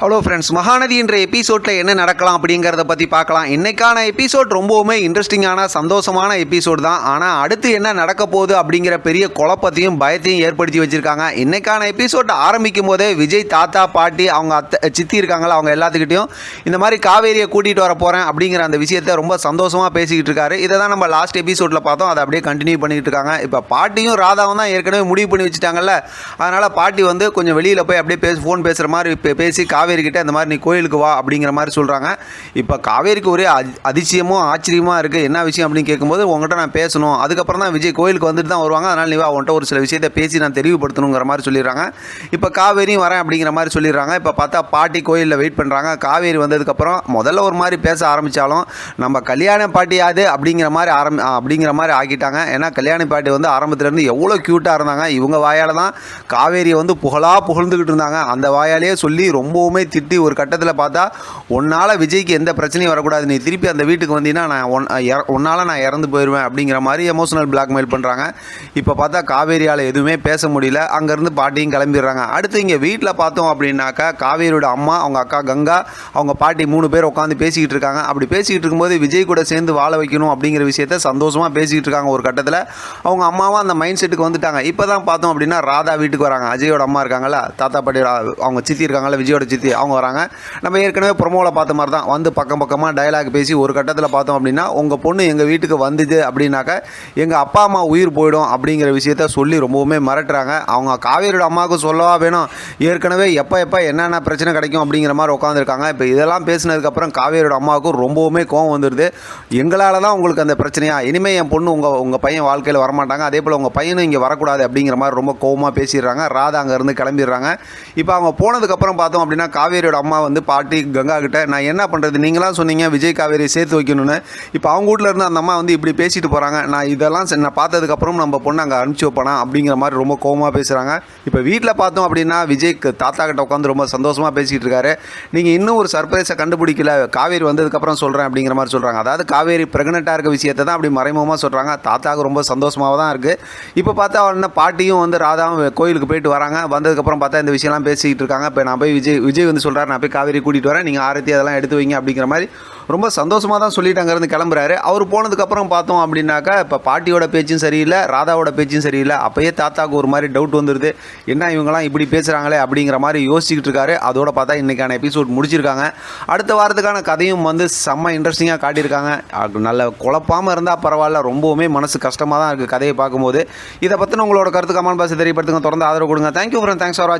Hello friends Mahanadi என்ற எபிசோடில் என்ன நடக்கலாம் அப்படிங்கிறத பற்றி பார்க்கலாம். இன்னைக்கான எபிசோட் ரொம்பவுமே இன்ட்ரெஸ்டிங்கான சந்தோஷமான எபிசோட் தான். ஆனால் அடுத்து என்ன நடக்க போகுது அப்படிங்கிற பெரிய குழப்பத்தையும் பயத்தையும் ஏற்படுத்தி வச்சுருக்காங்க. இன்னைக்கான எபிசோட் ஆரம்பிக்கும் போதே விஜய் தாத்தா பாட்டி அவங்க அத்தை சித்தி இருக்காங்களா அவங்க எல்லாத்துக்கிட்டையும் இந்த மாதிரி காவேரியை கூட்டிகிட்டு வர போகிறேன் அப்படிங்கிற அந்த விஷயத்த ரொம்ப சந்தோஷமாக பேசிக்கிட்டு இருக்காரு. இதை தான் நம்ம லாஸ்ட் எபிசோடில் பார்த்தோம். அதை அப்படியே கண்டினியூ பண்ணிக்கிட்டு இருக்காங்க. இப்போ பாட்டியும் ராதாவும் தான் ஏற்கனவே முடிவு பண்ணி வச்சுட்டாங்கல்ல. அதனால் பாட்டி வந்து கொஞ்சம் வெளியில் போய் அப்படியே பேசி ஃபோன் பேசுகிற மாதிரி பேசி காவேரி காவேரிக்கிட்ட இந்த மாதிரி நீ கோயிலுக்கு வா அப்படிங்கிற மாதிரி சொல்கிறாங்க இப்போ காவேரிக்கு ஒரே அதிசயமும் ஆச்சரியமாக இருக்குது என்ன விஷயம் அப்படின்னு கேட்கும்போது உங்கள்கிட்ட நான் பேசணும். அதுக்கப்புறம் தான் விஜய் கோயிலுக்கு வந்துட்டு தான் வருவாங்க. அதனால் நீ வா உன்கிட்ட ஒரு சில விஷயத்தை பேசி நான் தெளிவுபடுத்தணுங்கிற மாதிரி சொல்லிடுறாங்க. இப்போ காவேரியும் வரேன் அப்படிங்கிற மாதிரி சொல்லிடுறாங்க. இப்போ பார்த்தா பாட்டி கோயிலில் வெயிட் பண்ணுறாங்க காவேரி வந்ததுக்கப்புறம் முதல்ல ஒரு மாதிரி பேச ஆரம்பித்தாலும் நம்ம கல்யாண பாட்டியாது அப்படிங்கிற மாதிரி ஆரம்பி அப்படிங்கிற மாதிரி ஆக்கிட்டாங்க. ஏன்னா கல்யாண பாட்டி வந்து ஆரம்பத்துலேருந்து எவ்வளோ க்யூட்டாக இருந்தாங்க. இவங்க வாயால் தான் காவேரியை வந்து புகழாக புகழ்ந்துக்கிட்டு இருந்தாங்க. அந்த வாயாலேயே சொல்லி ரொம்பவுமே திட்டி ஒரு கட்டத்தில் பார்த்தா உன்னால் விஜய்க்கு எந்த பிரச்சனையும் வரக்கூடாது. நீ திருப்பி அந்த வீட்டுக்கு வந்தீங்கன்னா நான் ஒன் உன்னால் நான் இறந்து போயிடுவேன் அப்படிங்கிற மாதிரி எமோஷனல் பிளாக்மெயில் பண்ணுறாங்க இப்போ பார்த்தா காவேரியால் எதுவுமே பேச முடியல. அங்கேருந்து பாட்டியும் கிளம்பிடுறாங்க. அடுத்து இங்கே வீட்டில் பார்த்தோம் அப்படின்னாக்கா காவேரியோட அம்மா அவங்க அக்கா கங்கா அவங்க பாட்டி மூணு பேர் உட்காந்து பேசிக்கிட்டு இருக்காங்க. அப்படி பேசிக்கிட்டு இருக்கும்போது விஜய் கூட சேர்ந்து வாழ வைக்கணும் அப்படிங்கிற விஷயத்த சந்தோஷமாக பேசிக்கிட்டு இருக்காங்க ஒரு கட்டத்தில். அவங்க அம்மாவும் அந்த மைண்ட் செட்டுக்கு வந்துட்டாங்க. இப்போ தான் பார்த்தோம் அப்படின்னா ராதா வீட்டுக்கு வராங்க. அஜயோட அம்மா இருக்காங்களா தாத்தா பாட்டி அவங்க சித்தி இருக்காங்களா விஜயோட சித்தி. அவங்க வராங்க. நம்ம ஏற்கனவே ப்ரொமோவில் பார்த்த மாதிரி தான். வந்து பக்கம் பக்கமாக டயலாக் பேசி ஒரு கட்டத்தில் பார்த்தோம் அப்படின்னா உங்கள் பொண்ணு எங்கள் வீட்டுக்கு வந்தது அப்படின்னாக்க எங்கள் அப்பா அம்மா உயிர் போயிடும் அப்படிங்கிற விஷயத்த சொல்லி ரொம்பவுமே மிரட்டுறாங்க. அவங்க காவேரியோட அம்மாவுக்கு சொல்லவா வேணும்? ஏற்கனவே எப்போ எப்போ என்னென்ன பிரச்சனை கிடைக்கும் அப்படிங்கிற மாதிரி உட்காந்துருக்காங்க இப்போ இதெல்லாம் பேசினதுக்கப்புறம் காவேரியோட அம்மாவுக்கும் ரொம்பவுமே கோவம் வந்துடுது எங்களால் தான் உங்களுக்கு அந்த பிரச்சனையா? இனிமேல் என் பொண்ணு உங்கள் உங்கள் பையன் வாழ்க்கையில் வரமாட்டாங்க. அதே போல் உங்கள் பையனும் இங்கே வரக்கூடாது அப்படிங்கிற மாதிரி ரொம்ப கோவமாக பேசிடுறாங்க. ராதா அங்கேருந்து கிளம்பிடுறாங்க. இப்போ அவங்க போனதுக்கப்புறம் பார்த்தோம் அப்படின்னா காவேரியோட அம்மா வந்து பாட்டி கங்கா கிட்ட நான் என்ன பண்ணுறது நீங்களாம் சொன்னீங்க விஜய் காவேரி சேர்த்து வைக்கணும்னு. இப்போ அவங்க வீட்டில் இருந்து அந்த அம்மா வந்து இப்படி பேசிட்டு போகிறாங்க நான் இதெல்லாம் நான் பார்த்ததுக்கப்புறம் நம்ம பொண்ணு அங்கே அனுப்பிச்சி வைப்பேனா அப்படிங்கிற மாதிரி ரொம்ப கோவமாக பேசுகிறாங்க இப்போ வீட்டில் பார்த்தோம் அப்படின்னா விஜய்க்கு தாத்தா கிட்ட உட்காந்து ரொம்ப சந்தோஷமாக பேசிகிட்டு இருக்காரு. நீங்கள் இன்னும் ஒரு சர்ப்ரைஸை கண்டுபிடிக்கல. காவேரி வந்ததுக்கப்புறம் சொல்கிறேன் அப்படிங்கிற மாதிரி சொல்கிறாங்க அதாவது காவேரி ப்ரெக்னெண்ட்டாக இருக்க விஷயத்தை தான் அப்படி மறைமுகமாக சொல்கிறாங்க தாத்தாவுக்கு ரொம்ப சந்தோஷமாக தான் இருக்குது இப்போ பார்த்தா உடனே பாட்டியும் வந்து ராதாவும் கோயிலுக்கு போயிட்டு வராங்க. வந்ததுக்கப்புறம் பார்த்தா இந்த விஷயம்லாம் பேசிக்கிட்டு இருக்காங்க. இப்போ நான் போய் விஜய் விஜய் வந்து சொல்கிறார் நான் போய் காவேரி கூட்டிகிட்டு வரேன். நீங்கள் ஆரத்தி அதெல்லாம் எடுத்து வைங்க அப்படிங்கிற மாதிரி ரொம்ப சந்தோஷமாக தான் சொல்லிட்டு அங்கேருந்து கிளம்புறாரு. அவர் போனதுக்கப்புறம் பார்த்தோம் அப்படின்னாக்கா இப்போ பாட்டியோட பேச்சும் சரியில்லை ராதாவோட பேச்சும் சரியில்லை. அப்போயே தாத்தாவுக்கு ஒரு மாதிரி டவுட் வந்துடுது என்ன இவங்கெல்லாம் இப்படி பேசுகிறாங்களே அப்படிங்கிற மாதிரி யோசிச்சுக்கிட்டு இருக்காரு. அதோட பார்த்தா இன்றைக்கான எபிசோட் முடிச்சிருக்காங்க. அடுத்த வாரத்துக்கான கதையும் வந்து செம்ம இன்ட்ரெஸ்டிங்காக காட்டியிருக்காங்க. நல்ல குழப்பாமல் இருந்தால் பரவாயில்ல. ரொம்பவுமே மனசு கஷ்டமாக தான் இருக்குது கதையை பார்க்கும்போது. இதை பற்றின உங்களோட கருத்து கமெண்ட் பாக்ஸ் தெரியப்படுத்துங்க. தொடர்ந்து ஆதரவு கொடுங்க. Thank you friend thanks for